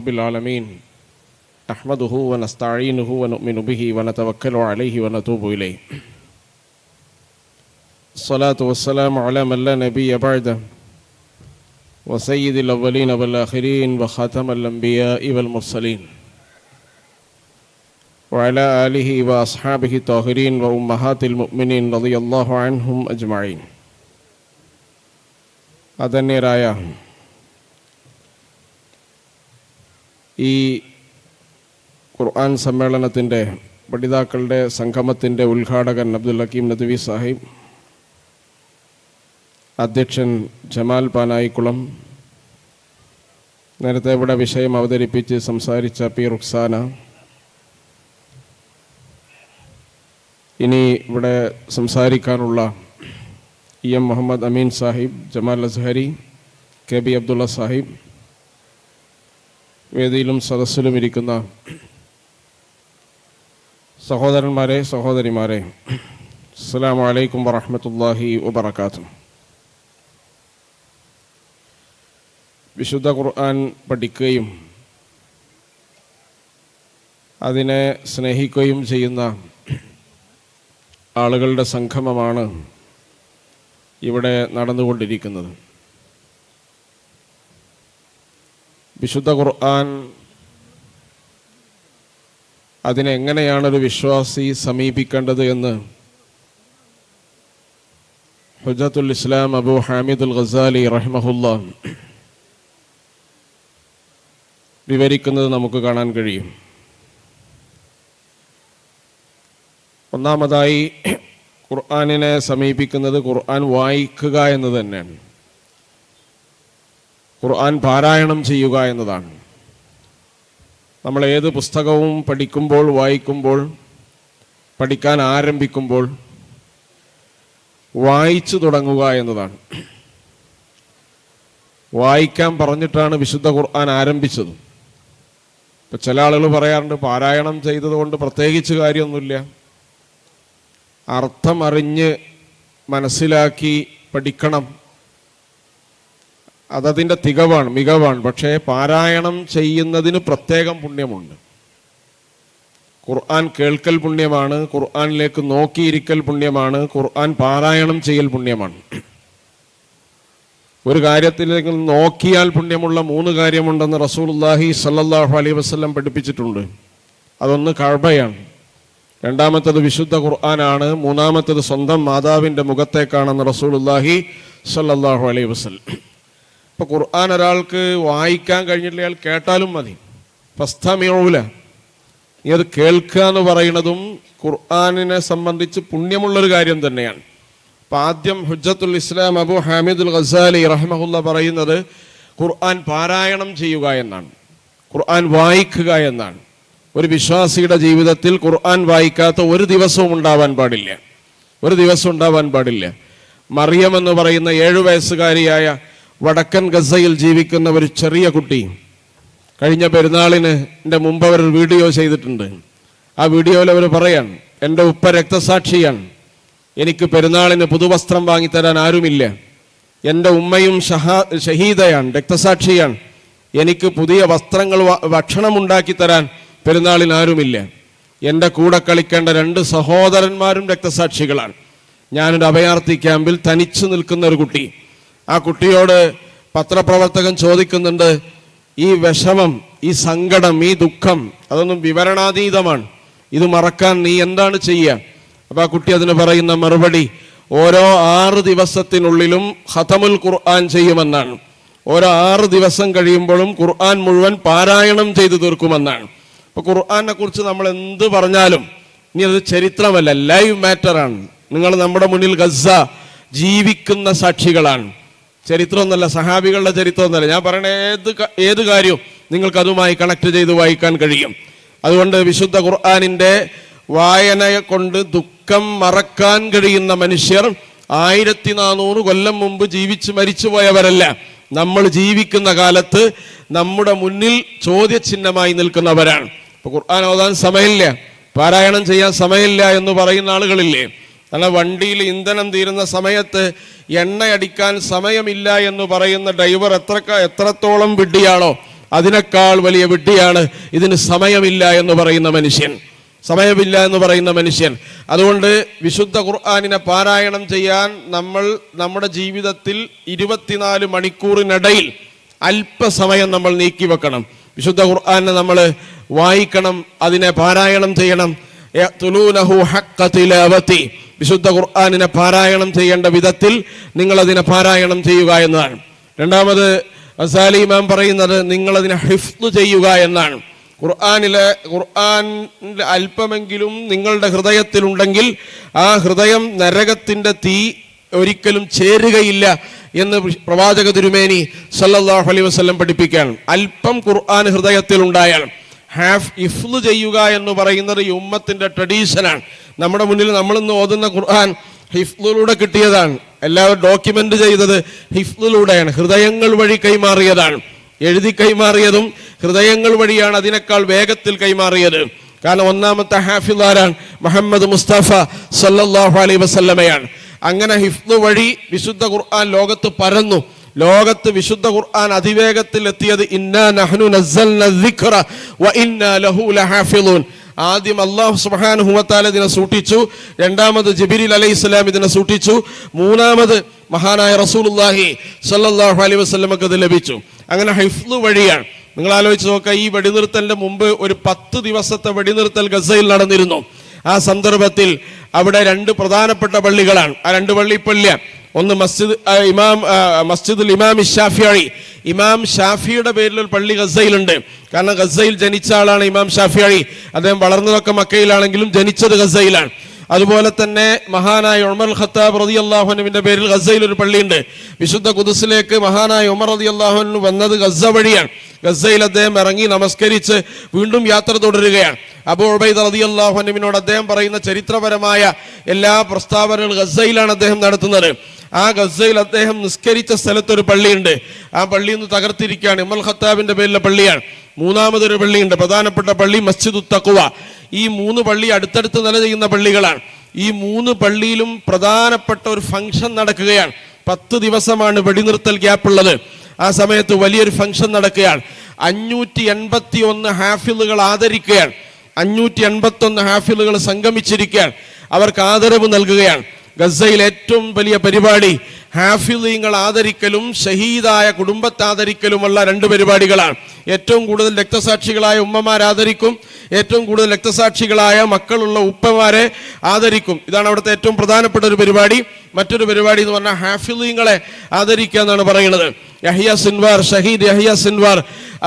رب العالمين نحمده ونستعينه ونؤمن به ونتوكل عليه ونتوب إليه. الصلاة والسلام على من لا نبي بعده وسيد الأولين والآخرين وخاتم الأنبياء والمرسلين. وعلى آله وأصحابه الطاهرين وأمهات المؤمنين رضي الله عنهم أجمعين. أدني رايا ഈ ഖുർആൻ സമ്മേളനത്തിന്റെ പഠിതാക്കളുടെ സംഗമത്തിന്റെ ഉദ്ഘാടകൻ അബ്ദുൽ ഹക്കീം നദ്വി സാഹിബ് അധ്യക്ഷൻ ജമാൽ പാനായിക്കുളം നേരത്തെ ഇവിടെ വിഷയം അവതരിപ്പിച്ച് സംസാരിച്ച പി റുക്സാന. ഇനി ഇവിടെ സംസാരിക്കാനുള്ള E M Muhammad Amin Sahib Jamal Azhari K B Abdullah Sahib വേദിയിലും സദസ്സിലും ഇരിക്കുന്ന സഹോദരന്മാരെ സഹോദരിമാരെ അസ്സാം വലൈക്കും വറഹമത്തല്ലാഹി വബർക്കാത്തു വിശുദ്ധ ഖുർആൻ പഠിക്കുകയും അതിനെ സ്നേഹിക്കുകയും ചെയ്യുന്ന ആളുകളുടെ സംഗമമാണ് ഇവിടെ നടന്നുകൊണ്ടിരിക്കുന്നത്. വിശുദ്ധ ഖുർആൻ അതിനെങ്ങനെയാണ് ഒരു വിശ്വാസി സമീപിക്കേണ്ടത് എന്ന് ഹുജത്തുൽ ഇസ്ലാം അബു ഹാമിദുൽ ഖസാലി റഹ്മഹുല്ല വിവരിക്കുന്നത് നമുക്ക് കാണാൻ കഴിയും. ഒന്നാമതായി ഖുർആാനിനെ സമീപിക്കുന്നത് ഖുർആൻ വായിക്കുക എന്ന് തന്നെയാണ്. ഖുർആൻ പാരായണം ചെയ്യുക എന്നതാണ്. നമ്മൾ ഏത് പുസ്തകവും പഠിക്കുമ്പോൾ വായിക്കുമ്പോൾ പഠിക്കാൻ ആരംഭിക്കുമ്പോൾ വായിച്ചു തുടങ്ങുക എന്നതാണ്. വായിക്കാൻ പറഞ്ഞിട്ടാണ് വിശുദ്ധ ഖുർആൻ ആരംഭിച്ചത്. ഇപ്പൊ ചില ആളുകൾ പറയാറുണ്ട് പാരായണം ചെയ്തതുകൊണ്ട് പ്രത്യേകിച്ച് കാര്യമൊന്നുമില്ല. അർത്ഥം അറിഞ്ഞ് മനസ്സിലാക്കി പഠിക്കണം. അതതിന്റെ തികവാണ് മികവാണ്. പക്ഷേ പാരായണം ചെയ്യുന്നതിന് പ്രത്യേകം പുണ്യമുണ്ട്. ഖുർആൻ കേൾക്കൽ പുണ്യമാണ് ഖുർആനിലേക്ക് നോക്കിയിരിക്കൽ പുണ്യമാണ് ഖുർആൻ പാരായണം ചെയ്യൽ പുണ്യമാണ്. ഒരു കാര്യത്തിലേക്ക് നോക്കിയാൽ പുണ്യമുള്ള മൂന്ന് കാര്യമുണ്ടെന്ന് റസൂലുല്ലാഹി സല്ലാഹു അലൈ വസല്ലം പഠിപ്പിച്ചിട്ടുണ്ട്. അതൊന്ന് കഴബയാണ് രണ്ടാമത്തത് വിശുദ്ധ ഖുർആനാണ് മൂന്നാമത്തത് സ്വന്തം മാതാവിന്റെ മുഖത്തേക്കാണെന്ന് റസൂലുല്ലാഹി സല്ലാഹു അലൈ വസല്ലം. ഇപ്പൊ ഖുർആൻ ഒരാൾക്ക് വായിക്കാൻ കഴിഞ്ഞിട്ടില്ല അയാൾ കേട്ടാലും മതി. ഫസ്തമിയൂല നീ അത് കേൾക്കുക എന്ന് പറയുന്നതും ഖുർആാനിനെ സംബന്ധിച്ച് പുണ്യമുള്ളൊരു കാര്യം തന്നെയാണ്. അപ്പൊ ആദ്യം ഹുജത്തുൽ ഇസ്ലാം അബു ഹാമിദുൽ ഖസാലി റഹ്മഹുല്ല പറയുന്നത് ഖുർആൻ പാരായണം ചെയ്യുക എന്നാണ്. ഖുർആൻ വായിക്കുക എന്നാണ്. ഒരു വിശ്വാസിയുടെ ജീവിതത്തിൽ ഖുർആൻ വായിക്കാത്ത ഒരു ദിവസവും ഉണ്ടാവാൻ പാടില്ല. ഒരു ദിവസം ഉണ്ടാവാൻ പാടില്ല. മറിയം എന്ന് പറയുന്ന ഏഴു വയസ്സുകാരിയായ വടക്കൻ ഗസയിൽ ജീവിക്കുന്ന ഒരു ചെറിയ കുട്ടി കഴിഞ്ഞ പെരുന്നാളിന് എന്റെ മുമ്പ് അവർ വീഡിയോ ചെയ്തിട്ടുണ്ട്. ആ വീഡിയോയിൽ അവർ പറയാണ് എന്റെ ഉപ്പ രക്തസാക്ഷിയാണ്. എനിക്ക് പെരുന്നാളിന് പുതുവസ്ത്രം വാങ്ങിത്തരാൻ ആരുമില്ല. എന്റെ ഉമ്മയും ഷഹാ ഷഹീദയാണ് രക്തസാക്ഷിയാണ്. എനിക്ക് പുതിയ വസ്ത്രങ്ങൾ ഭക്ഷണം ഉണ്ടാക്കി തരാൻ പെരുന്നാളിന് ആരുമില്ല. എന്റെ കൂടെ കളിക്കേണ്ട രണ്ട് സഹോദരന്മാരും രക്തസാക്ഷികളാണ്. ഞാനൊരു അഭയാർത്ഥി ക്യാമ്പിൽ തനിച്ചു നിൽക്കുന്ന ഒരു കുട്ടി. ആ കുട്ടിയോട് പത്രപ്രവർത്തകൻ ചോദിക്കുന്നുണ്ട് ഈ വിഷമം ഈ സങ്കടം ഈ ദുഃഖം അതൊന്നും വിവരണാതീതമാണ്. ഇത് മറക്കാൻ നീ എന്താണ് ചെയ്യുക അപ്പൊ ആ കുട്ടി അതിന് പറയുന്ന മറുപടി ഓരോ ആറ് ദിവസത്തിനുള്ളിലും ഹതമുൽ ഖുർആൻ ചെയ്യുമെന്നാണ്. ഓരോ ആറ് ദിവസം കഴിയുമ്പോഴും ഖുർആൻ മുഴുവൻ പാരായണം ചെയ്തു തീർക്കുമെന്നാണ്. അപ്പൊ ഖുർആനെ കുറിച്ച് നമ്മൾ എന്ത് പറഞ്ഞാലും ഇനി അത് ചരിത്രമല്ല ലൈവ് മാറ്ററാണ്. നിങ്ങൾ നമ്മുടെ മുന്നിൽ ഗസ ജീവിക്കുന്ന സാക്ഷികളാണ്. ചരിത്രമൊന്നല്ല സഹാബികളുടെ ചരിത്രമൊന്നല്ല ഞാൻ പറയണ ഏത് ഏത് കാര്യവും നിങ്ങൾക്ക് അതുമായി കണക്ട് ചെയ്ത് വായിക്കാൻ കഴിയും. അതുകൊണ്ട് വിശുദ്ധ ഖുർആാനിന്റെ വായന കൊണ്ട് ദുഃഖം മറക്കാൻ കഴിയുന്ന മനുഷ്യർ ആയിരത്തി നാനൂറ് കൊല്ലം മുമ്പ് ജീവിച്ച് മരിച്ചുപോയവരല്ല നമ്മൾ ജീവിക്കുന്ന കാലത്ത് നമ്മുടെ മുന്നിൽ ചോദ്യചിഹ്നമായി നിൽക്കുന്നവരാണ്. ഇപ്പൊ ഖുർആൻ ഓതാൻ സമയമില്ല. പാരായണം ചെയ്യാൻ സമയമില്ല എന്ന് പറയുന്ന ആളുകളില്ലേ? അല്ല വണ്ടിയിൽ ഇന്ധനം തീരുന്ന സമയത്ത് എണ്ണയടിക്കാൻ സമയമില്ല എന്ന് പറയുന്ന ഡ്രൈവർ എത്ര എത്രത്തോളം വിഡ്ഢിയാണോ അതിനേക്കാൾ വലിയ വിഡ്ഢിയാണ്. ഇതിന് സമയമില്ല എന്ന് പറയുന്ന മനുഷ്യൻ. സമയമില്ല എന്ന് പറയുന്ന മനുഷ്യൻ. അതുകൊണ്ട് വിശുദ്ധ ഖുർആാനിനെ പാരായണം ചെയ്യാൻ നമ്മൾ നമ്മുടെ ജീവിതത്തിൽ ഇരുപത്തിനാല് മണിക്കൂറിനിടയിൽ അല്പസമയം നമ്മൾ നീക്കി വെക്കണം. വിശുദ്ധ ഖുർആാനെ നമ്മൾ വായിക്കണം അതിനെ പാരായണം ചെയ്യണം. തുലൂനഹു ഹഖ്ക തിലാവതി. വിശുദ്ധ ഖുർആാനിനെ പാരായണം ചെയ്യേണ്ട വിധത്തിൽ നിങ്ങൾ അതിനെ പാരായണം ചെയ്യുക എന്നാണ് രണ്ടാമത് അസാലി ഇമാം പറയുന്നത് നിങ്ങൾ അതിനെ ഹിഫ്ത് ചെയ്യുക എന്നാണ്. ഖുർആാനിലെ ഖുർആൻ അല്പമെങ്കിലും നിങ്ങളുടെ ഹൃദയത്തിലുണ്ടെങ്കിൽ ആ ഹൃദയം നരകത്തിന്റെ തീ ഒരിക്കലും ചേരുകയില്ല എന്ന് പ്രവാചക തിരുമേനി സല്ലല്ലാഹു അലൈഹി വസല്ലം പഠിപ്പിക്കുകയാണ്. അല്പം ഖുർആൻ ഹൃദയത്തിലുണ്ടായാൽ ഹാഫ് ഇഫ്ലു ചെയ്യുക എന്ന് പറയുന്നത് ഈ ഉമ്മത്തിന്റെ ട്രഡീഷനാണ്. നമ്മുടെ മുന്നിൽ നമ്മളിന്ന് ഓതുന്ന ഖുർആൻ ഹിഫ്ലിലൂടെ കിട്ടിയതാണ്. എല്ലാവരും ഡോക്യുമെന്റ് ചെയ്തത് ഹിഫ്ലിലൂടെയാണ് ഹൃദയങ്ങൾ വഴി കൈമാറിയതാണ്. എഴുതി കൈമാറിയതും ഹൃദയങ്ങൾ വഴിയാണ് അതിനേക്കാൾ വേഗത്തിൽ കൈമാറിയത്. കാരണം ഒന്നാമത്തെ ഹാഫിദാരാണ് മുഹമ്മദ് മുസ്തഫ സല്ലാഹു അലൈ വസല്ലമയാണ്. അങ്ങനെ ഹിഫ്ദു വഴി വിശുദ്ധ ഖുർആൻ ലോകത്ത് പരന്നു. ലോകത്ത് വിശുദ്ധ ഖുർആൻ അതിവേഗത്തിൽ എത്തിയത് ഇന്നാ നഹ്നു ലഹു ലഹാഫിളൂൻ ആദ്യം അള്ളാഹു സുബാൻ തആല ഇതിനെ സൂക്ഷിച്ചു. രണ്ടാമത് ജബിരിൽ അലൈഹി സ്വലാം ഇതിനെ സൂക്ഷിച്ചു. മൂന്നാമത് മഹാനായ റസൂലുള്ളാഹി സ്വല്ലല്ലാഹു അലൈഹി വസ്ലമക്ക് ഇത് ലഭിച്ചു. അങ്ങനെ ഹൈഫ്ലു വഴിയാണ്. നിങ്ങൾ ആലോചിച്ച് നോക്കുക ഈ വെടിനിർത്തലിന്റെ മുമ്പ് ഒരു പത്ത് ദിവസത്തെ വെടിനിർത്തൽ ഗസയിൽ നടന്നിരുന്നു. ആ സന്ദർഭത്തിൽ അവിടെ രണ്ട് പ്രധാനപ്പെട്ട പള്ളികളാണ്. ആ രണ്ട് പള്ളി പള്ളിയാണ്. ഒന്ന് മസ്ജിദ് ഇമാം മസ്ജിദുൽ ഇമാം ഷാഫിയായി. ഇമാം ഷാഫിയുടെ പേരിൽ ഒരു പള്ളി ഗസയിലുണ്ട്. കാരണം ഗസയിൽ ജനിച്ച ആളാണ് ഇമാം ഷാഫിയായി. അദ്ദേഹം വളർന്നതൊക്കെ മക്കയിലാണെങ്കിലും ജനിച്ചത് ഗസയിലാണ്. അതുപോലെ തന്നെ മഹാനായ ഉമർ ഖത്താബ് റതി അള്ളാഹുനുവിന്റെ പേരിൽ ഗസയിൽ ഒരു പള്ളിയുണ്ട്. വിശുദ്ധ കുതിസിലേക്ക് മഹാനായ ഉമർ റതി അള്ളാഹുനു വന്നത് ഗസ വഴിയാണ്. ഗസയിൽ അദ്ദേഹം ഇറങ്ങി നമസ്കരിച്ച് വീണ്ടും യാത്ര തുടരുകയാണ്. അബു ഉബൈദ് റതി അള്ളാഹുനുവിനോട് അദ്ദേഹം പറയുന്ന ചരിത്രപരമായ എല്ലാ പ്രസ്താവനകളും ഗസയിലാണ് അദ്ദേഹം നടത്തുന്നത്. ആ ഗസയിൽ അദ്ദേഹം നിസ്കരിച്ച സ്ഥലത്തൊരു പള്ളിയുണ്ട്. ആ പള്ളി ഒന്ന് തകർത്തിരിക്കുകയാണ്. ഉമർ ഖത്താബിന്റെ പേരിലെ പള്ളിയാണ്. മൂന്നാമതൊരു പള്ളിയുണ്ട്. പ്രധാനപ്പെട്ട പള്ളി മസ്ജിദ് തക്കുവ ഈ മൂന്ന് പള്ളി അടുത്തടുത്ത് നില ചെയ്യുന്ന പള്ളികളാണ്. ഈ മൂന്ന് പള്ളിയിലും പ്രധാനപ്പെട്ട ഒരു ഫംഗ്ഷൻ നടക്കുകയാണ്. പത്ത് ദിവസമാണ് വെടിനിർത്തൽ ഗ്യാപ്പുള്ളത് ആ സമയത്ത് വലിയൊരു ഫംഗ്ഷൻ നടക്കുകയാണ്. അഞ്ഞൂറ്റി എൺപത്തി ഒന്ന് ഹാഫിലുകൾ ആദരിക്കുകയാണ്. അഞ്ഞൂറ്റി എൺപത്തി ഒന്ന് ഹാഫിലുകൾ സംഗമിച്ചിരിക്കുകയാണ്. അവർക്ക് ആദരവ് നൽകുകയാണ്. ഗസയിൽ ഏറ്റവും വലിയ പരിപാടി ഹാഫിളീങ്ങൾ ആദരിക്കലും ഷഹീദായ കുടുംബത്തെ ആദരിക്കലുമുള്ള രണ്ട് പരിപാടികളാണ്. ഏറ്റവും കൂടുതൽ രക്തസാക്ഷികളായ ഉമ്മമാർ ആദരിക്കും ഏറ്റവും കൂടുതൽ രക്തസാക്ഷികളായ മക്കളുള്ള ഉപ്പമാരെ ആദരിക്കും. ഇതാണ് അവിടുത്തെ ഏറ്റവും പ്രധാനപ്പെട്ട ഒരു പരിപാടി. മറ്റൊരു പരിപാടി എന്ന് പറഞ്ഞാൽ ഹാഫിലിങ്ങളെ ആദരിക്കുക എന്നാണ് പറയുന്നത്. യഹിയ സിൻവാർ ഷഹീദ് യഹിയ സിൻവാർ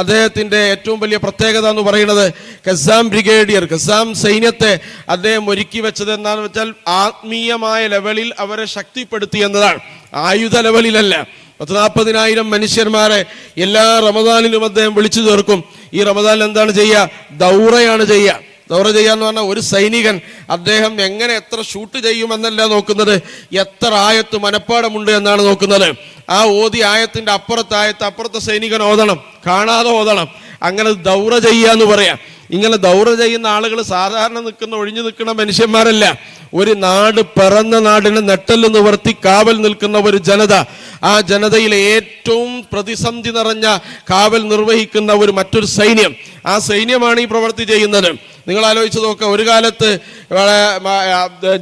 അദ്ദേഹത്തിന്റെ ഏറ്റവും വലിയ പ്രത്യേകത എന്ന് പറയുന്നത് ഖസാം ബ്രിഗേഡിയർ ഖസാം സൈന്യത്തെ അദ്ദേഹം ഒരുക്കി വെച്ചത് എന്താണെന്ന് വെച്ചാൽ ആത്മീയമായ ലെവലിൽ അവരെ ശക്തിപ്പെടുത്തി എന്നതാണ്. ആയുധ ലെവലിലല്ല പത്ത് നാൽപ്പതിനായിരം മനുഷ്യന്മാരെ എല്ലാ റമദാനിലും അദ്ദേഹം വിളിച്ചു ചേർക്കും. ഈ റമദാനിൽ എന്താണ് ചെയ്യുക? ദൗറയാണ് ചെയ്യുക. ദൗറ ചെയ്യാന്ന് പറഞ്ഞാൽ ഒരു സൈനികൻ അദ്ദേഹം എങ്ങനെ എത്ര ഷൂട്ട് ചെയ്യുമെന്നല്ല നോക്കുന്നത്. എത്ര ആയത്ത് മനപ്പാടമുണ്ട് എന്നാണ് നോക്കുന്നത്. ആ ഓതി ആയത്തിന്റെ അപ്പുറത്ത് ആയത്ത് അപ്പുറത്തെ സൈനികൻ ഓതണം. കാണാതെ ഓതണം. അങ്ങനെ ദൗറ ചെയ്യുക ചെയ്യാന്ന് പറയാം. ഇങ്ങനെ ദൗറ ചെയ്യുന്ന ആളുകൾ സാധാരണ നിൽക്കുന്ന ഒഴിഞ്ഞു നിൽക്കുന്ന മനുഷ്യന്മാരല്ല. ഒരു നാട് പറന്ന നാടിന് നെട്ടൽ നിവർത്തി കാവൽ നിൽക്കുന്ന ഒരു ജനത ആ ജനതയിലെ ഏറ്റവും പ്രതിസന്ധി നിറഞ്ഞ കാവൽ നിർവഹിക്കുന്ന ഒരു മറ്റൊരു സൈന്യം. ആ സൈന്യമാണ് ഈ പ്രവൃത്തി ചെയ്യുന്നത്. നിങ്ങൾ ആലോചിച്ച് നോക്കുക ഒരു കാലത്ത്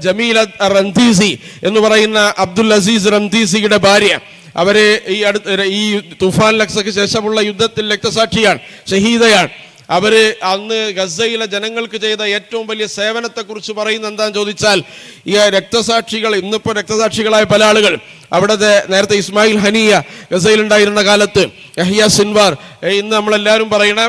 ജമീല റന്തീസി എന്ന് പറയുന്ന അബ്ദുൽ അസീസ് റന്തീസിയുടെ ഭാര്യ. അവർ ഈ അടുത്ത് ഈ തുഫാൻ ലക്സയ്ക്ക് ശേഷമുള്ള യുദ്ധത്തിൽ രക്തസാക്ഷിയാണ് ഷഹീദയാണ്. അവർ അന്ന് ഗസയിലെ ജനങ്ങൾക്ക് ചെയ്ത ഏറ്റവും വലിയ സേവനത്തെക്കുറിച്ച് പറയുന്ന എന്താന്ന് ചോദിച്ചാൽ ഈ രക്തസാക്ഷികൾ ഇന്നിപ്പോൾ രക്തസാക്ഷികളായ പല ആളുകൾ അവിടുത്തെ നേരത്തെ ഇസ്മായിൽ ഹനിയ ഗസയിലുണ്ടായിരുന്ന കാലത്ത് യഹിയ സിൻവാർ ഇന്ന് നമ്മളെല്ലാവരും പറയുന്ന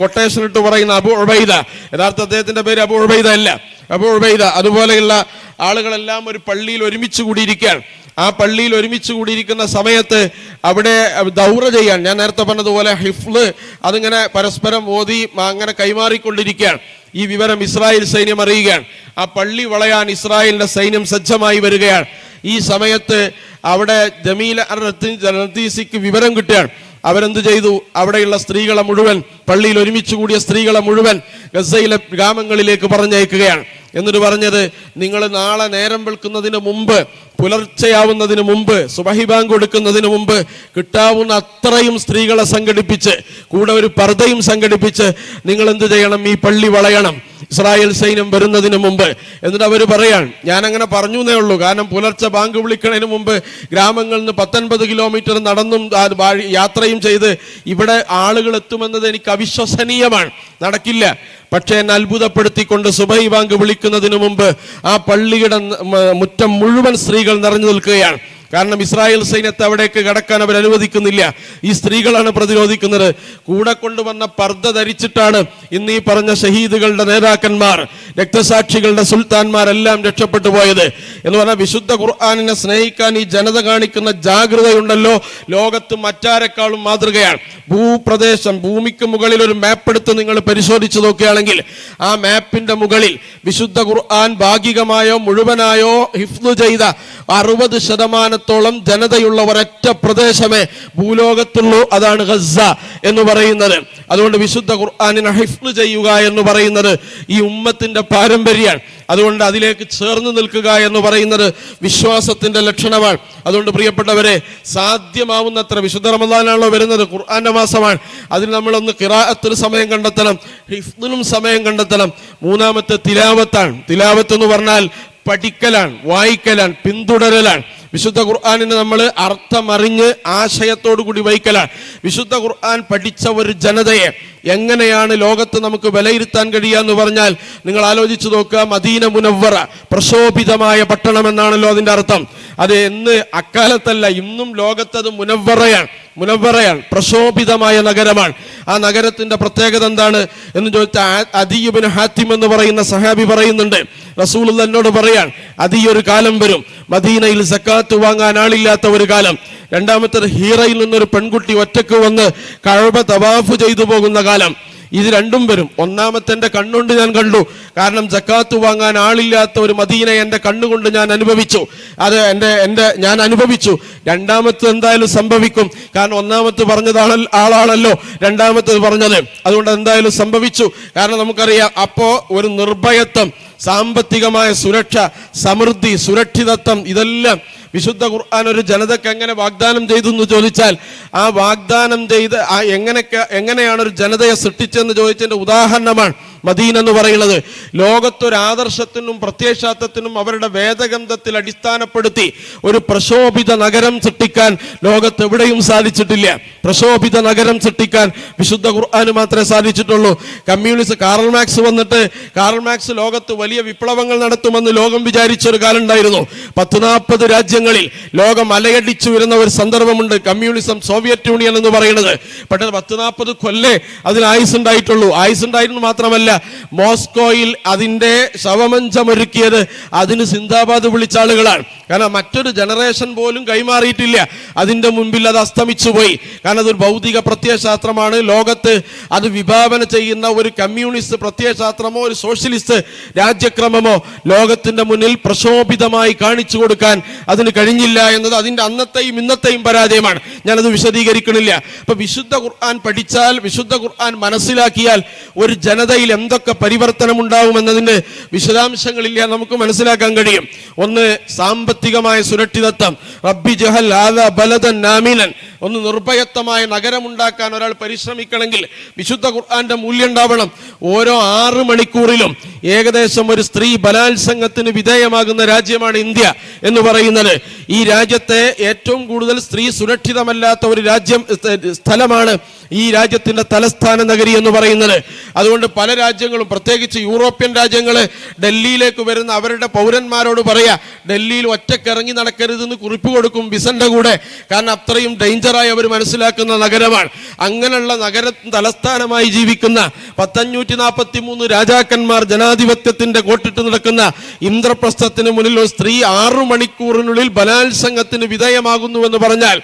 കൊട്ടേഷൻ ഇട്ട് പറയുന്ന അബു ഉബൈദ യഥാർത്ഥ അദ്ദേഹത്തിന്റെ പേര് അബു ഉബൈദ അല്ല. അബു ഉബൈദ അതുപോലെയുള്ള ആളുകളെല്ലാം ഒരു പള്ളിയിൽ ഒരുമിച്ച് കൂടിയിരിക്കുകയാണ്. ആ പള്ളിയിൽ ഒരുമിച്ച് കൂടിയിരിക്കുന്ന സമയത്ത് അവിടെ ദൗറ ചെയ്യാൻ ഞാൻ നേരത്തെ പറഞ്ഞതുപോലെ ഹിഫ്ല് അതിങ്ങനെ പരസ്പരം ഓതി അങ്ങനെ കൈമാറിക്കൊണ്ടിരിക്കുകയാണ്. ഈ വിവരം ഇസ്രായേൽ സൈന്യം അറിയുകയാണ്. ആ പള്ളി വളയാൻ ഇസ്രായേലിന്റെ സൈന്യം സജ്ജമായി വരികയാണ്. ഈ സമയത്ത് അവിടെ ജമീല റത്തീസിക്ക് വിവരം കിട്ടുകയാണ്. അവരെന്ത് ചെയ്തു? അവിടെയുള്ള സ്ത്രീകളെ മുഴുവൻ പള്ളിയിൽ ഒരുമിച്ച് കൂടിയ സ്ത്രീകളെ മുഴുവൻ ഗസയിലെ ഗ്രാമങ്ങളിലേക്ക് പറഞ്ഞയക്കുകയാണ്. എന്നിട്ട് പറഞ്ഞത് നിങ്ങൾ നാളെ നേരം വെളുക്കുന്നതിന് മുമ്പ് പുലർച്ചയാവുന്നതിന് മുമ്പ് സുബഹി ബാങ്ക് കൊടുക്കുന്നതിന് മുമ്പ് കിട്ടാവുന്ന അത്രയും സ്ത്രീകളെ സംഘടിപ്പിച്ച് കൂടെ ഒരു പർദ്ദയും സംഘടിപ്പിച്ച് നിങ്ങൾ എന്ത് ചെയ്യണം? ഈ പള്ളി വളയണം. ഇസ്രായേൽ സൈന്യം വരുന്നതിന് മുമ്പ്. എന്നിട്ട് അവർ പറയാണ് ഞാൻ അങ്ങനെ പറഞ്ഞു എന്നേ ഉള്ളൂ. കാരണം പുലർച്ചെ ബാങ്ക് വിളിക്കുന്നതിന് മുമ്പ് ഗ്രാമങ്ങളിൽ നിന്ന് പത്തൊൻപത് കിലോമീറ്റർ നടന്നും യാത്രയും ചെയ്ത് ഇവിടെ ആളുകൾ എത്തുമെന്നത് എനിക്ക് അവിശ്വസനീയമാണ്. നടക്കില്ല. പക്ഷേ എന്നെ അത്ഭുതപ്പെടുത്തിക്കൊണ്ട് സുബൈ ബാങ്ക് വിളിക്കുന്നതിന് മുമ്പ് ആ പള്ളിയുടെ മുറ്റം മുഴുവൻ സ്ത്രീകൾ നിറഞ്ഞു നിൽക്കുകയാണ്. കാരണം ഇസ്രായേൽ സൈന്യത്തെ അവിടേക്ക് കടക്കാൻ അവർ അനുവദിക്കുന്നില്ല. ഈ സ്ത്രീകളാണ് പ്രതിരോധിക്കുന്നത്. കൂടെ കൊണ്ടുവന്ന പർദ്ദ ധരിച്ചിട്ടാണ് ഇന്ന് ഈ പറഞ്ഞ ഷഹീദുകളുടെ നേതാക്കന്മാർ രക്തസാക്ഷികളുടെ സുൽത്താൻമാരെല്ലാം രക്ഷപ്പെട്ടു പോയത്. എന്ന് പറഞ്ഞാൽ വിശുദ്ധ ഖുർആാനിനെ സ്നേഹിക്കാൻ ഈ ജനത കാണിക്കുന്ന ജാഗ്രതയുണ്ടല്ലോ. ലോകത്ത് മറ്റാരെക്കാളും മാതൃകയാണ്. ഭൂപ്രദേശം ഭൂമിക്ക് മുകളിൽ ഒരു മാപ്പ് എടുത്ത് നിങ്ങൾ പരിശോധിച്ചു നോക്കുകയാണെങ്കിൽ ആ മാപ്പിന്റെ മുകളിൽ വിശുദ്ധ ഖുർആൻ ഭാഗികമായോ മുഴുവനായോ ഹിഫ്ദു ചെയ്ത അറുപത് ശതമാനത്തോളം ജനതയുള്ള ഒരൊറ്റ പ്രദേശമേ ഭൂലോകത്തുള്ളൂ അതാണ് ഗസ എന്ന് പറയുന്നത് അതുകൊണ്ട് വിശുദ്ധ ഖുർആാനിനെ ഹിഫ്ദു ചെയ്യുക എന്ന് പറയുന്നത് ഈ ഉമ്മത്തിന്റെ പാരമ്പര്യമാണ് അതുകൊണ്ട് അതിലേക്ക് ചേർന്ന് നിൽക്കുക എന്ന് പറയുന്നത് വിശ്വാസത്തിന്റെ ലക്ഷണമാണ് അതുകൊണ്ട് പ്രിയപ്പെട്ടവരെ സാധ്യമാവുന്നത്ര വിശുദ്ധ റമദാനാണല്ലോ വരുന്നത് ഖുർആന്റെ മാസമാണ് അതിൽ നമ്മളൊന്ന് കിറാഅത്തിന് സമയം കണ്ടെത്തണം ഹിഫ്ദിനും സമയം കണ്ടെത്തണം മൂന്നാമത്തെ തിലാവത്താണ് തിലാവത്ത് എന്ന് പറഞ്ഞാൽ പഠിക്കലാണ് വായിക്കലാണ് പിന്തുടരലാണ് വിശുദ്ധ ഖുർആാനിന് നമ്മൾ അർത്ഥമറിഞ്ഞ് ആശയത്തോടു കൂടി വഹിക്കലാണ്. വിശുദ്ധ ഖുർആൻ പഠിച്ച ഒരു ജനതയെ എങ്ങനെയാണ് ലോകത്ത് നമുക്ക് വിലയിരുത്താൻ കഴിയുക എന്ന് പറഞ്ഞാൽ നിങ്ങൾ ആലോചിച്ചു നോക്കുക മദീന മുനവ്വറ പ്രശോഭിതമായ പട്ടണം എന്നാണല്ലോ അതിന്റെ അർത്ഥം. അത് എന്ന് അക്കാലത്തല്ല ഇന്നും ലോകത്തത് മുനവറയാണ് മുനവറയാണ് പ്രശോഭിതമായ നഗരമാണ്. ആ നഗരത്തിന്റെ പ്രത്യേകത എന്താണ് എന്ന് ചോദിച്ചാൽ അതിയുബിന് ഹാത്തിം എന്ന് പറയുന്ന സഹാബി പറയുന്നുണ്ട്. റസൂൽ എന്നോട് പറയാൻ അതി ഒരു കാലം വരും മദീനയിൽ സക്കാത്ത് വാങ്ങാൻ ആളില്ലാത്ത ഒരു കാലം. രണ്ടാമത്തെ ഹീറയിൽ നിന്നൊരു പെൺകുട്ടി ഒറ്റയ്ക്ക് വന്ന് കഴവ തവാഫ് ചെയ്തു പോകുന്ന കാലം. ഇത് രണ്ടും വരും. ഒന്നാമത്തെ എന്റെ കണ്ണുകൊണ്ട് ഞാൻ കണ്ടു. കാരണം ജക്കാത്ത് വാങ്ങാൻ ആളില്ലാത്ത ഒരു മദീനെ എന്റെ കണ്ണുകൊണ്ട് ഞാൻ അനുഭവിച്ചു. അത് എന്റെ എന്റെ ഞാൻ അനുഭവിച്ചു. രണ്ടാമത്തെ എന്തായാലും സംഭവിക്കും. കാരണം ഒന്നാമത്തെ പറഞ്ഞതാണ് ആളാണല്ലോ. രണ്ടാമത്തത് പറഞ്ഞത്. അതുകൊണ്ട് എന്തായാലും സംഭവിച്ചു. കാരണം നമുക്കറിയാം അപ്പോ ഒരു നിർഭയത്വം സാമ്പത്തികമായ സുരക്ഷ സമൃദ്ധി സുരക്ഷിതത്വം ഇതെല്ലാം വിശുദ്ധ ഖുർആൻ ഒരു ജനതയ്ക്ക് എങ്ങനെ വാഗ്ദാനം ചെയ്തു എന്ന് ചോദിച്ചാൽ ആ വാഗ്ദാനം ചെയ്ത് ആ എങ്ങനെയൊക്കെ എങ്ങനെയാണ് ഒരു ജനതയെ സൃഷ്ടിച്ചെന്ന് ചോദിച്ചതിന്റെ ഉദാഹരണമാണ് മദീൻ എന്ന് പറയുന്നത്. ലോകത്തൊരു ആദർശത്തിനും അവരുടെ വേദഗന്ധത്തിൽ അടിസ്ഥാനപ്പെടുത്തി ഒരു പ്രശോഭിത നഗരം സൃഷ്ടിക്കാൻ ലോകത്ത് എവിടെയും സാധിച്ചിട്ടില്ല. പ്രശോഭിത നഗരം സൃഷ്ടിക്കാൻ വിശുദ്ധ ഖുർആാന് മാത്രമേ സാധിച്ചിട്ടുള്ളൂ. കമ്മ്യൂണിസ്റ്റ് കാറൽ മാക്സ് വന്നിട്ട് കാറൽ മാക്സ് ലോകത്ത് വലിയ വിപ്ലവങ്ങൾ നടത്തുമെന്ന് ലോകം വിചാരിച്ചൊരു കാലം ഉണ്ടായിരുന്നു. പത്ത് നാൽപ്പത് രാജ്യങ്ങളിൽ ലോകം അലയടിച്ചു വരുന്ന ഒരു സന്ദർഭമുണ്ട്. കമ്മ്യൂണിസം സോവിയറ്റ് യൂണിയൻ എന്ന് പറയുന്നത്. പക്ഷേ പത്ത് നാൽപ്പത് കൊല്ലേ അതിന് ആയുസ് ഉണ്ടായിട്ടുള്ളൂ. ആയുസ് ഉണ്ടായിരുന്നു മാത്രമല്ല. മോസ്കോയിൽ അതിന്റെ ശവമഞ്ചമൊരുക്കിയത് അതിന് സിന്ദാബാദ് വിളിച്ച ആളുകളാണ് കാരണം മറ്റൊരു ജനറേഷൻ പോലും കൈമാറിയിട്ടില്ല. അതിന്റെ മുൻപിൽ അത് അസ്തമിച്ചു പോയി കാരണം അതൊരു ഭൗതിക പ്രത്യയശാസ്ത്രമാണ്. ലോകത്ത് അത് വിഭാവന ചെയ്യുന്ന ഒരു കമ്മ്യൂണിസ്റ്റ് പ്രത്യയശാസ്ത്രമോ ഒരു സോഷ്യലിസ്റ്റ് രാജ്യക്രമമോ ലോകത്തിന്റെ മുന്നിൽ പ്രശോഭിതമായി കാണിച്ചു കൊടുക്കാൻ അതിന് കഴിഞ്ഞില്ല എന്നത് അതിന്റെ അന്നത്തെയും ഇന്നത്തെയും പരാജയമാണ്. ഞാനത് വിശദീകരിക്കണില്ല. അപ്പൊ വിശുദ്ധ ഖുർആൻ പഠിച്ചാൽ വിശുദ്ധ ഖുർആൻ മനസ്സിലാക്കിയാൽ ഒരു ജനതയിൽ എന്തൊക്കെ പരിവർത്തനം ഉണ്ടാവുമെന്നതിന്റെ വിശദാംശങ്ങളില്ല നമുക്ക് മനസ്സിലാക്കാൻ കഴിയും. ഒന്ന് സാമ്പത്തികമായ സുരക്ഷിതത്വം. റബ്ബി ജഹൽ ആദ ബലദൻ നാമിനൻ ഒന്ന് നിർഭയത്വമായ നഗരമുണ്ടാക്കാൻ ഒരാൾ പരിശ്രമിക്കണമെങ്കിൽ വിശുദ്ധ ഖുർആാന്റെ മൂല്യം ഉണ്ടാവണം. ഓരോ ആറ് മണിക്കൂറിലും ഏകദേശം ഒരു സ്ത്രീ ബലാത്സംഗത്തിന് വിധേയമാകുന്ന രാജ്യമാണ് ഇന്ത്യ എന്ന് പറയുന്നത്. ഈ രാജ്യത്തെ ഏറ്റവും കൂടുതൽ സ്ത്രീ സുരക്ഷിതമല്ലാത്ത ഒരു രാജ്യം സ്ഥലമാണ് ഈ രാജ്യത്തിന്റെ തലസ്ഥാന നഗരി എന്ന് പറയുന്നത്. അതുകൊണ്ട് പല രാജ്യങ്ങളും പ്രത്യേകിച്ച് യൂറോപ്യൻ രാജ്യങ്ങൾ ഡൽഹിയിലേക്ക് വരുന്ന അവരുടെ പൗരന്മാരോട് പറയാ ഡൽഹിയിൽ ഒറ്റക്കിറങ്ങി നടക്കരുതെന്ന് കുറിപ്പ് കൊടുക്കും വിസന്റെ കൂടെ. കാരണം അത്രയും ഡേഞ്ചറായി അവർ മനസ്സിലാക്കുന്ന നഗരമാണ്. അങ്ങനെയുള്ള നഗര തലസ്ഥാനമായി ജീവിക്കുന്ന പത്തഞ്ഞൂറ്റി നാൽപ്പത്തി മൂന്ന് രാജാക്കന്മാർ ജനാധിപത്യത്തിന്റെ കോട്ടിട്ട് നടക്കുന്ന ഇന്ദ്രപ്രസ്ഥത്തിന് മുന്നിൽ ഒരു സ്ത്രീ ആറു മണിക്കൂറിനുള്ളിൽ ബലാത്സംഗത്തിന് വിധേയമാകുന്നുവെന്ന് പറഞ്ഞാൽ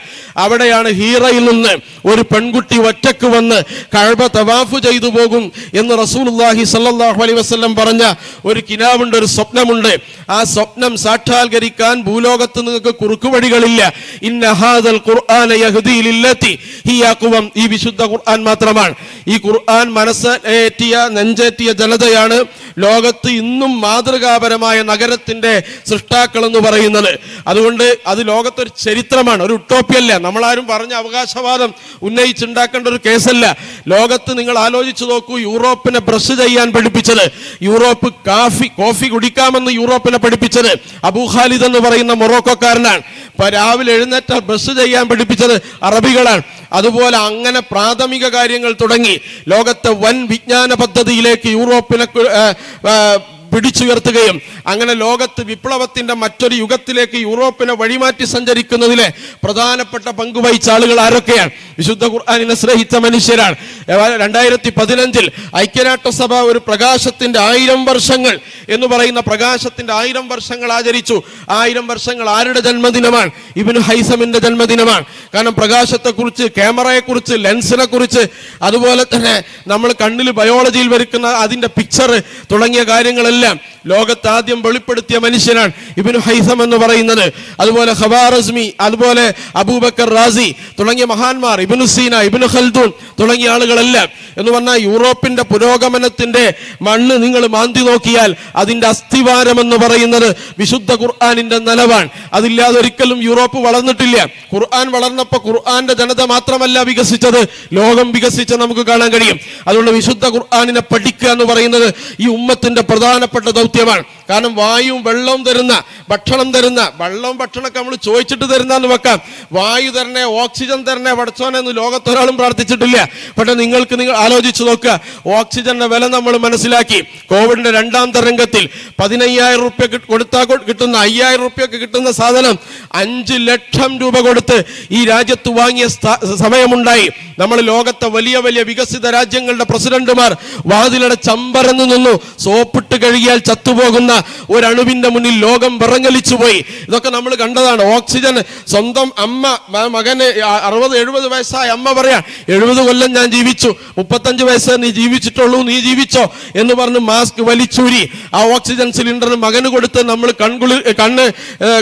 അവിടെയാണ് ഹീറയിൽ നിന്ന് ഒരു പെൺകുട്ടി ഒറ്റയ്ക്ക് വന്ന് കഴബ തവാഫ് ചെയ്തു പോകും എന്ന് റസൂലുള്ളാഹി സല്ലാഹു അലൈ വസ്ലം പറഞ്ഞ ഒരു കിനാവുണ്ട് ഒരു സ്വപ്നമുണ്ട്. ആ സ്വപ്നം സാക്ഷാത്കരിക്കാൻ ഭൂലോകത്ത് നിങ്ങൾക്ക് കുറുക്കുവഴികളില്ല. ഇന്ന ഹാദൽ ലില്ലത്തി ഈ വിശുദ്ധ ഖുർആൻ മാത്രമാണ്. ഈ ഖുർആൻ മനസ്സേറ്റിയ നെഞ്ചേറ്റിയ ജനതയാണ് ലോകത്ത് ഇന്നും മാതൃകാപരമായ നഗരത്തിന്റെ സൃഷ്ടാക്കൾ എന്ന് പറയുന്നത്. അതുകൊണ്ട് അത് ലോകത്തൊരു ചരിത്രമാണ് ഒരു ഉട്ടോപ്യല്ല. നമ്മളാരും പറഞ്ഞ അവകാശവാദം ഉന്നയിച്ചുണ്ടാക്കേണ്ട ഒരു കേസല്ല. ലോകത്ത് നിങ്ങൾ ആലോചിച്ചു നോക്കൂ യൂറോപ്പിനെ ബ്രഷ് ചെയ്യാൻ പഠിപ്പിച്ചത്. യൂറോപ്പ് കാഫി കോഫി കുടിക്കാമെന്ന് യൂറോപ്പിനെ പഠിപ്പിച്ചത് അബൂ ഖാലിദ് എന്ന് പറയുന്ന മൊറോക്കോക്കാരനാണ്. രാവിലെ എഴുന്നേറ്റ ബ്രഷ് ചെയ്യാൻ പഠിപ്പിച്ചത് അറബികളാണ്. അതുപോലെ അങ്ങനെ പ്രാഥമിക കാര്യങ്ങൾ തുടങ്ങി. ലോകത്തെ വൻ വിജ്ഞാന പദ്ധതിയിലേക്ക് യൂറോപ്പിനെ പിടിച്ചുയർത്തുകയും അങ്ങനെ ലോകത്ത് വിപ്ലവത്തിന്റെ മറ്റൊരു യുഗത്തിലേക്ക് യൂറോപ്പിനെ വഴിമാറ്റി സഞ്ചരിക്കുന്നതിലെ പ്രധാനപ്പെട്ട പങ്ക് വഹിച്ച ആളുകൾ ആരൊക്കെയാണ്? വിശുദ്ധ ഖുർആാനിനെ സ്നേഹിച്ച മനുഷ്യരാണ്. രണ്ടായിരത്തി പതിനഞ്ചിൽ ഐക്യരാഷ്ട്രസഭ ഒരു പ്രകാശത്തിന്റെ ആയിരം വർഷങ്ങൾ എന്ന് പറയുന്ന പ്രകാശത്തിന്റെ ആയിരം വർഷങ്ങൾ ആചരിച്ചു. ആയിരം വർഷങ്ങൾ ആരുടെ ജന്മദിനമാണ്? ഇബിന് ഹൈസമിന്റെ ജന്മദിനമാണ്. കാരണം പ്രകാശത്തെക്കുറിച്ച് ക്യാമറയെക്കുറിച്ച് ലെൻസിനെ കുറിച്ച് അതുപോലെ തന്നെ നമ്മൾ കണ്ണിൽ ബയോളജിയിൽ വരുക്കുന്ന അതിന്റെ പിക്ചർ തുടങ്ങിയ കാര്യങ്ങളെല്ലാം ലോകത്ത് ആദ്യം വെളിപ്പെടുത്തിയ മനുഷ്യനാണ് ഇബിനു ഹൈസം എന്ന് പറയുന്നത്. അതുപോലെ ഖബാറസ്മി അതുപോലെ അബൂബക്കർ റാസി തുടങ്ങിയ മഹാന്മാർ ഇബിനു സീന ഇബിനു ഖൽദൂൻ തുടങ്ങിയ ആളുകളെല്ലാം. എന്ന് പറഞ്ഞാൽ യൂറോപ്പിന്റെ പുരോഗമനത്തിന്റെ മണ്ണ് നിങ്ങൾ മാന്തി നോക്കിയാൽ അതിന്റെ അസ്ഥിവാരം എന്ന് പറയുന്നത് വിശുദ്ധ ഖുർആാനിന്റെ നിലവാണ് അതില്ലാതെ ഒരിക്കലും യൂറോപ്പ് വളർന്നിട്ടില്ല. ഖുർആൻ വളർന്നപ്പോൾ ഖുർആന്റെ ജനത മാത്രമല്ല വികസിച്ചത്. ലോകം വികസിച്ച നമുക്ക് കാണാൻ കഴിയും. അതുകൊണ്ട് വിശുദ്ധ ഖുർആാനിനെ പഠിക്കുക എന്ന് പറയുന്നത് ഈ ഉമ്മത്തിന്റെ പ്രധാനപ്പെട്ട ദൗത്യമാണ് കാരണം വായുവും വെള്ളവും തരുന്ന ഭക്ഷണം തരുന്ന വെള്ളവും ഭക്ഷണമൊക്കെ നമ്മൾ ചോദിച്ചിട്ട് തരുന്ന വെക്കാം. വായു തരണേ ഓക്സിജൻ തരണേ പഠിച്ചോനെ എന്ന് ലോകത്തൊരാളും പ്രാർത്ഥിച്ചിട്ടില്ല. പക്ഷെ നിങ്ങൾക്ക് നിങ്ങൾ ആലോചിച്ച് നോക്കുക. ഓക്സിജന്റെ വില നമ്മൾ മനസ്സിലാക്കി. കോവിഡിന്റെ രണ്ടാം തരംഗത്തിൽ പതിനയ്യായിരം റുപ്യ കൊടുത്താൽ കിട്ടുന്ന അയ്യായിരം റുപ്യൊക്കെ കിട്ടുന്ന സാധനം അഞ്ച് ലക്ഷം രൂപ കൊടുത്ത് ഈ രാജ്യത്ത് വാങ്ങിയ സമയമുണ്ടായി. നമ്മൾ ലോകത്തെ വലിയ വലിയ വികസിത രാജ്യങ്ങളുടെ പ്രസിഡന്റുമാർ വാതിലട ചമ്പരന്ന് നിന്നു. സോപ്പിട്ട് കഴുകിയാൽ ചത്തുപോകുന്ന ഒരണുവിന്റെ മുന്നിൽ ലോകം വിറങ്ങലിച്ചു പോയി ഇതൊക്കെ നമ്മൾ കണ്ടതാണ്. ഓക്സിജൻ സ്വന്തം അമ്മ മകന് അറുപത് എഴുപത് വയസ്സായ അമ്മ പറയാ എഴുപത് കൊല്ലം ഞാൻ ജീവിച്ചു. മുപ്പത്തഞ്ച് വയസ്സ് നീ ജീവിച്ചിട്ടുള്ളൂ നീ ജീവിച്ചോ? എന്ന് പറഞ്ഞ് മാസ്ക് വലിച്ചൂരി. ആ ഓക്സിജൻ സിലിണ്ടർ മകന് കൊടുത്ത് നമ്മൾ കൺകുളി കണ്ണ്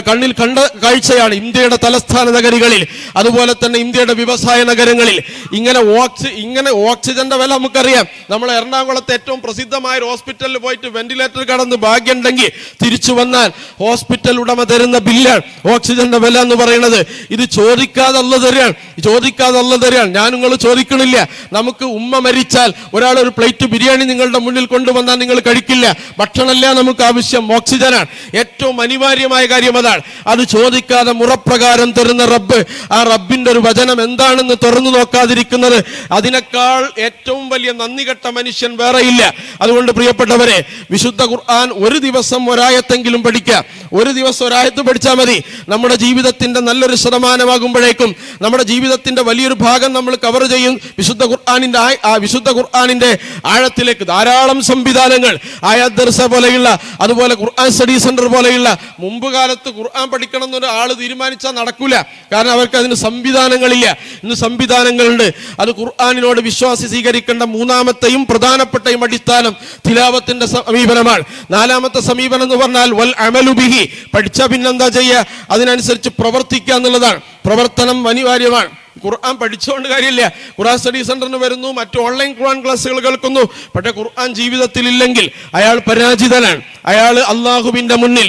കണ്ണിൽ കണ്ട കാഴ്ചയാണ് ഇന്ത്യയുടെ തലസ്ഥാന നഗരികളിൽ. അതുപോലെ തന്നെ ഇന്ത്യയുടെ വ്യവസായ നഗരങ്ങളിൽ. ഇങ്ങനെ ഓക്സി ഇങ്ങനെ ഓക്സിജന്റെ വില നമുക്കറിയാം. നമ്മൾ എറണാകുളത്തെ ഏറ്റവും പ്രസിദ്ധമായ ഒരു ഹോസ്പിറ്റലിൽ പോയിട്ട് വെന്റിലേറ്റർ കടന്ന്. ഭാഗ്യമുണ്ടെങ്കിൽ തിരിച്ചു വന്നാൽ ഹോസ്പിറ്റൽ ഉടമ തരുന്ന ബില്ലാണ് ഓക്സിജന്റെ വില എന്ന് പറയുന്നത്. ഇത് ചോദിക്കാതെ അല്ല തരികയാണ് ചോദിക്കാതെ അല്ല തരികയാണ് ഞാൻ നിങ്ങൾ ചോദിക്കണില്ല. നമുക്ക് ഉമ്മ മരിച്ചാൽ ഒരാൾ ഒരു പ്ലേറ്റ് ബിരിയാണി നിങ്ങളുടെ മുന്നിൽ കൊണ്ടുവന്നാൽ നിങ്ങൾ കഴിക്കില്ല. ഭക്ഷണമല്ല നമുക്ക് ആവശ്യം. ഓക്സിജനാണ് ഏറ്റവും അനിവാര്യമായ കാര്യം അതാണ്. അത് ചോദിക്കാതെ മുറപ്രകാരം തരുന്ന റബ്ബ്. ആ റബ്ബിന്റെ ഒരു വചനം എന്താണെന്ന് തുറന്നു നോക്കാതിരിക്കുന്നത്? അതിനേക്കാൾ ഏറ്റവും വലിയ നന്ദി കെട്ട മനുഷ്യൻ വേറെയില്ല. അതുകൊണ്ട് പ്രിയപ്പെട്ടവരെ വിശുദ്ധ ഖുർആൻ ഒരു ദിവസം ഒരായത്തെങ്കിലും പഠിക്കുക. ഒരു ദിവസം ഒരായത്ത് പഠിച്ചാൽ മതി. നമ്മുടെ ജീവിതത്തിന്റെ നല്ലൊരു ശതമാനമാകുമ്പോഴേക്കും നമ്മുടെ ജീവിതത്തിന്റെ വലിയൊരു ഭാഗം നമ്മൾ കവർ ചെയ്യും. വിശുദ്ധ ഖുർആാനിന്റെ ആ വിശുദ്ധ ഖുർആാനിന്റെ ആഴത്തിലേക്ക് ധാരാളം സംവിധാനങ്ങൾ ആയാദ് ദർസ പോലെയുള്ള അതുപോലെ ഖുർആൻ സ്റ്റഡി സെന്റർ പോലെയുള്ള മുമ്പ് കാലത്ത് ഖുർആൻ പഠിക്കണം എന്നൊരു ആൾ തീരുമാനിച്ചാൽ നടക്കൂല. കാരണം അവർക്ക് അതിന് സംവിധാനങ്ങളില്ല. ഇന്ന് സംവിധാനങ്ങളുണ്ട്. അത് ഖുർആാനിനോട് വിശ്വാസി സ്വീകരിക്കേണ്ട മൂന്നാമത്തെയും പ്രധാനപ്പെട്ടയും അടിസ്ഥാനം തിലാവത്തിന്റെ സമീപനമാണ്. നാലാമത്തെ സമീപനം എന്ന് പറഞ്ഞാൽ വൽ അമലുബിഹി പഠിച്ച പിന്നെന്താ ചെയ്യുക അതിനനുസരിച്ച് പ്രവർത്തിക്കുക എന്നുള്ളതാണ്. പ്രവർത്തനം അനിവാര്യമാണ്. ഖുർആൻ പഠിച്ചുകൊണ്ട് കാര്യമില്ല. ഖുർആൻ സ്റ്റഡി സെന്ററിന് വരുന്നു മറ്റു ഓൺലൈൻ ഖുർആൻ ക്ലാസ്സുകൾ കേൾക്കുന്നു. പക്ഷേ ഖുർആൻ ജീവിതത്തിൽ ഇല്ലെങ്കിൽ അയാൾ പരാജിതനാണ്. അയാൾ അള്ളാഹുവിന്റെ മുന്നിൽ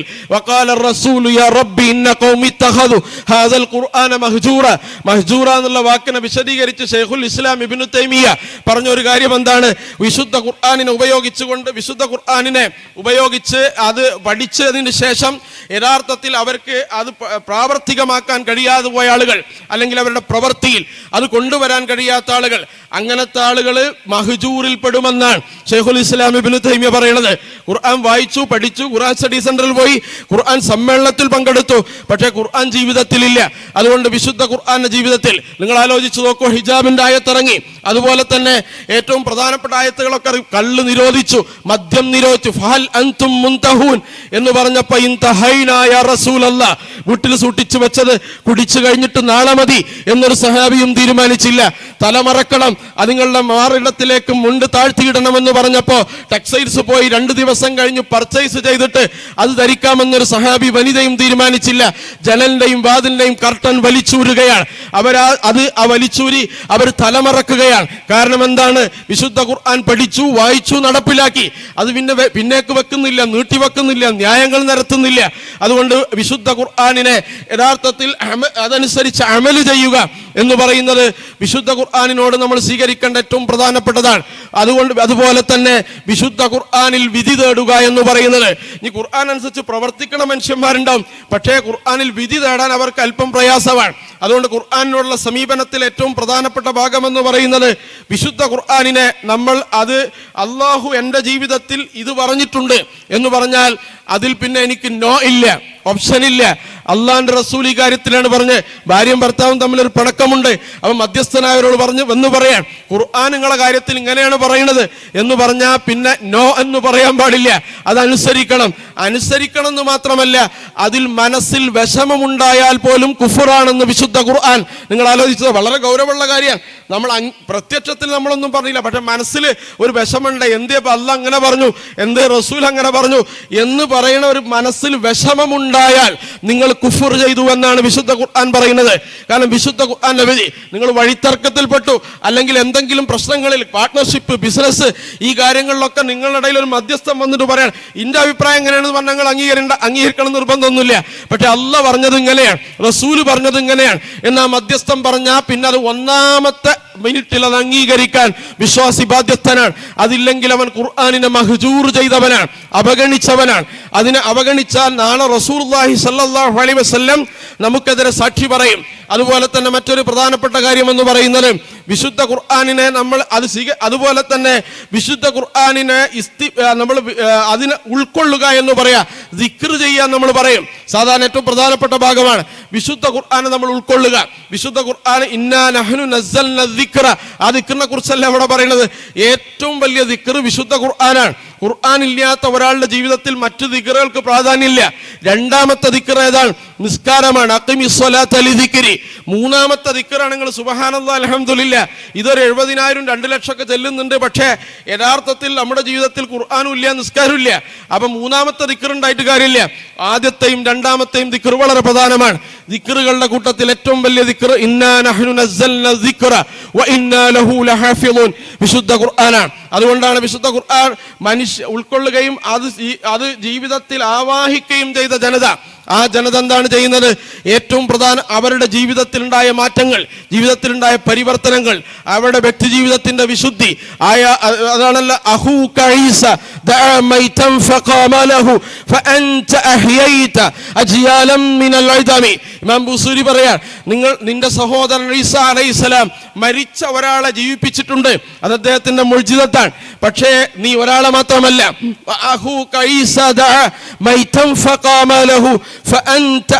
യാ റബ്ബി ഇന്ന ഖൗമി തഖദു ഹാദൽ ഖുർആന മഹ്ജൂറ. മഹ്ജൂറ എന്നുള്ള വാക്കിനെ വിശദീകരിച്ച് ഷെയ്ഖുൽ ഇസ്ലാം ഇബ്നു തൈമിയ പറഞ്ഞ ഒരു കാര്യം എന്താണ്? വിശുദ്ധ ഖുർആനിനെ ഉപയോഗിച്ചുകൊണ്ട് വിശുദ്ധ ഖുർആനിനെ ഉപയോഗിച്ച് അത് പഠിച്ചതിന് ശേഷം യഥാർത്ഥത്തിൽ അവർക്ക് അത് പ്രാവർത്തികമാക്കാൻ കഴിയാതെ പോയ ആളുകൾ അല്ലെങ്കിൽ അവരുടെ പ്രവൃത്തിയിൽ അത് കൊണ്ടുവരാൻ കഴിയാത്ത ആളുകൾ. അങ്ങനത്തെ ആളുകൾ മഹജൂറിൽ പെടുമെന്നാണ് ഷെയ്ഖുൽ ഇസ്ലാം ഇബ്നു തൈമ്യ പറയുന്നത്. ഖുർആൻ വായിച്ചു പഠിച്ചു ഖുർആൻ സ്റ്റഡി സെന്ററിൽ പോയി ഖുർആൻ സമ്മേളനത്തിൽ പങ്കെടുത്തു. പക്ഷേ ഖുർആൻ ജീവിതത്തിലില്ല. അതുകൊണ്ട് വിശുദ്ധ ഖുർആന്റെ ജീവിതത്തിൽ നിങ്ങൾ ആലോചിച്ച് നോക്കൂ ഹിജാബിന്റെ ആയത്തിറങ്ങി. അതുപോലെ തന്നെ ഏറ്റവും പ്രധാനപ്പെട്ട ആയത്തുകളൊക്കെ കള്ള് നിരോധിച്ചു മദ്യം നിരോധിച്ചു. ഫഹൽ അൻതും മുൻതഹൂൻ എന്ന് പറഞ്ഞപ്പോ ഇൻതഹൈനായ റസൂലല്ല. വീട്ടിൽ സൂക്ഷിച്ചു വെച്ചത് കുടിച്ചു കഴിഞ്ഞിട്ട് നാളെ മതി എന്നൊരു സഹ സഹാബിയും തീരുമാനിച്ചില്ല. തലമറക്കണം അതുങ്ങളുടെ മാറിടത്തിലേക്ക് മുണ്ട് താഴ്ത്തിയിടണമെന്ന് പറഞ്ഞപ്പോ ടെക്സൈൽസ് പോയി രണ്ട് ദിവസം കഴിഞ്ഞ് പർച്ചേസ് ചെയ്തിട്ട് അത് ധരിക്കാമെന്നൊരു സഹാബി വനിതയും തീരുമാനിച്ചില്ല. ജനലിന്റെയും വാതിലിന്റെയും കർട്ടൻ വലിച്ചൂരുകയാണ്. അവരാ അത് ആ വലിച്ചൂരി അവർ തലമറക്കുകയാണ് കാരണം എന്താണ്? വിശുദ്ധ ഖുർആൻ പഠിച്ചു വായിച്ചു നടപ്പിലാക്കി. അത് പിന്നെ പിന്നേക്ക് വെക്കുന്നില്ല നീട്ടിവെക്കുന്നില്ല ന്യായങ്ങൾ നിരത്തുന്നില്ല. അതുകൊണ്ട് വിശുദ്ധ ഖുർആാനിനെ യഥാർത്ഥത്തിൽ അതനുസരിച്ച് അമൽ ചെയ്യുക. എന്ന് പറയുന്നത് വിശുദ്ധ ഖുർആാനിനോട് നമ്മൾ സ്വീകരിക്കേണ്ട ഏറ്റവും പ്രധാനപ്പെട്ടതാണ്. അതുകൊണ്ട് അതുപോലെ തന്നെ വിശുദ്ധ ഖുർആാനിൽ വിധി തേടുക എന്ന് പറയുന്നത്. ഇനി ഖുർആൻ അനുസരിച്ച് പ്രവർത്തിക്കണ മനുഷ്യന്മാരുണ്ടാവും. പക്ഷേ ഖുർആാനിൽ വിധി തേടാൻ അവർക്ക് അല്പം പ്രയാസമാണ്. അതുകൊണ്ട് ഖുർആാനിനോടുള്ള സമീപനത്തിൽ ഏറ്റവും പ്രധാനപ്പെട്ട ഭാഗമെന്ന് പറയുന്നത് വിശുദ്ധ ഖുർആാനിനെ നമ്മൾ അത് അള്ളാഹു എന്റെ ജീവിതത്തിൽ ഇത് പറഞ്ഞിട്ടുണ്ട് എന്ന് പറഞ്ഞാൽ അതിൽ പിന്നെ എനിക്ക് നോ ഇല്ല ഓപ്ഷൻ ഇല്ല. അള്ളാന്റെ റസൂൽ ഈ കാര്യത്തിലാണ് പറഞ്ഞ് ഭാര്യയും ഭർത്താവും തമ്മിൽ ഒരു പടക്കമുണ്ട് അവൻ മധ്യസ്ഥനായവരോട് പറഞ്ഞ് എന്ന് പറയാൻ ഖുർആൻ നിങ്ങളെ കാര്യത്തിൽ ഇങ്ങനെയാണ് പറയുന്നത് എന്ന് പറഞ്ഞാൽ പിന്നെ നോ എന്ന് പറയാൻ പാടില്ല. അതനുസരിക്കണം അനുസരിക്കണം. അനുസരിക്കണം എന്ന് മാത്രമല്ല അതിൽ മനസ്സിൽ വിഷമമുണ്ടായാൽ പോലും കുഫുറാണെന്ന് വിശുദ്ധ ഖുർആൻ. നിങ്ങൾ ആലോചിച്ചത് വളരെ ഗൗരവമുള്ള കാര്യമാണ്. നമ്മൾ പ്രത്യക്ഷത്തിൽ നമ്മളൊന്നും പറഞ്ഞില്ല. പക്ഷെ മനസ്സിൽ ഒരു വിഷമുണ്ട് എന്തേ അല്ല അങ്ങനെ പറഞ്ഞു? എന്തേ റസൂൽ അങ്ങനെ പറഞ്ഞു? എന്ന് പറയുന്ന ഒരു മനസ്സിൽ വിഷമമുണ്ടായാൽ നിങ്ങൾ കുഫർ ചെയ്തു എന്നാണ് വിശുദ്ധ ഖുർആൻ പറയുന്നത്. കാരണം വിശുദ്ധ ഖുർആന്റെ വിധി നിങ്ങൾ വഴിത്തർക്കത്തിൽപ്പെട്ടു. അല്ലെങ്കിൽ എന്തെങ്കിലും പ്രശ്നങ്ങളിൽ പാർട്ട്ണർഷിപ്പ് ബിസിനസ് ഈ കാര്യങ്ങളിലൊക്കെ നിങ്ങളുടെ ഇടയിൽ ഒരു മധ്യസ്ഥം വന്നിട്ട് പറയാൻ ഇന്റെ അഭിപ്രായം എങ്ങനെയാണെന്ന് പറഞ്ഞാൽ ഞങ്ങൾ അംഗീകരിക്കേണ്ട അംഗീകരിക്കണം നിർബന്ധമൊന്നുമില്ല. പക്ഷെ അല്ല പറഞ്ഞത് ഇങ്ങനെയാണ്. റസൂൽ പറഞ്ഞത് ഇങ്ങനെയാണ്. എന്നാ മധ്യസ്ഥം പറഞ്ഞാൽ പിന്നെ അത് ഒന്നാമത്തെ മിനിറ്റിൽ അത് അംഗീകരിക്കാൻ വിശ്വാസി ബാധ്യസ്ഥനാണ്. അതില്ലെങ്കിൽ അവൻ ഖുർആാനിനെ മഹജൂർ ചെയ്തവനാണ് അവഗണിച്ചവനാണ്. അതിനെ അവഗണിച്ചാൽ നാളെ റസൂർഹി സല്ലാഹു അലൈ വസ്ല്ലം നമുക്കെതിരെ സാക്ഷി പറയും. അതുപോലെ തന്നെ മറ്റൊരു പ്രധാനപ്പെട്ട കാര്യം എന്ന് പറയുന്നത് വിശുദ്ധ ഖുർആാനിനെ നമ്മൾ അത് സ്വീക അതുപോലെ തന്നെ വിശുദ്ധ ഖുർആാനിനെ ഇസ്തി നമ്മൾ അതിനെ ഉൾക്കൊള്ളുക എന്ന് പറയാ. ദിക്ർ ചെയ്യാൻ നമ്മൾ പറയും. സാധാരണ ഏറ്റവും പ്രധാനപ്പെട്ട ഭാഗമാണ്. വിശുദ്ധ ഖുർആാനെ നമ്മൾ ഉൾക്കൊള്ളുക. വിശുദ്ധ ഖുർആൻ ഇന്നാ നഹ്നു നസൽ ദിക്ര ആ ദിക്റിനെ കുറിച്ചല്ല അവിടെ പറയുന്നത്. ഏറ്റവും വലിയ ദിക്ർ വിശുദ്ധ ഖുർആനാണ്. ഖുർആൻ ഇല്ലാത്ത ഒരാളുടെ ജീവിതത്തിൽ മറ്റു ദിക്റുകൾക്ക് പ്രാധാന്യമില്ല. രണ്ടാമത്തെ ദിക്കർ ഏതാണ്? നിസ്കാരമാണ്. ദിക്രി. മൂന്നാമത്തെ ദിക്കറാണെങ്കിൽ നിങ്ങൾ സുബഹാനല്ലാ അലഹമുല്ല ഇതൊരു എഴുപതിനായിരം രണ്ട് ലക്ഷമൊക്കെ ചെല്ലുന്നുണ്ട്. പക്ഷേ യഥാർത്ഥത്തിൽ നമ്മുടെ ജീവിതത്തിൽ ഖുർആാനും ഇല്ല നിസ്കാരമില്ല അപ്പൊ മൂന്നാമത്തെ ദിക്ർ ഉണ്ടായിട്ട് കാര്യമില്ല. ആദ്യത്തെയും രണ്ടാമത്തെയും ദിക്കർ വളരെ പ്രധാനമാണ്. ദിക്കറുകളുടെ കൂട്ടത്തിൽ ഏറ്റവും വലിയ ദിക്കർ വിശുദ്ധ ഖുർആനാണ്. അതുകൊണ്ടാണ് വിശുദ്ധ ഖുർആൻ മനുഷ്യ ഉൾക്കൊള്ളുകയും അത് അത് ജീവിതത്തിൽ ആവാഹിക്കുകയും ചെയ്ത ജനത. ആ ജനത എന്താണ് ചെയ്യുന്നത്? ഏറ്റവും പ്രധാന അവരുടെ ജീവിതത്തിലുണ്ടായ മാറ്റങ്ങൾ ജീവിതത്തിലുണ്ടായ പരിവർത്തനങ്ങൾ അവരുടെ വ്യക്തി ജീവിതത്തിന്റെ വിശുദ്ധി. ആയ അതാണല്ലോ അഹൂ പറയാൻ നിങ്ങൾ നിന്റെ സഹോദരൻ ഈസ അലൈഹിസ്സലാം മരിച്ച ഒരാളെ ജീവിപ്പിച്ചിട്ടുണ്ട്. അത് അദ്ദേഹത്തിന്റെ മുഴുജിതത്താണ് പക്ഷേ നീ ഒരാളെ മാത്രമല്ല. അഹൂ കഈസ فأنت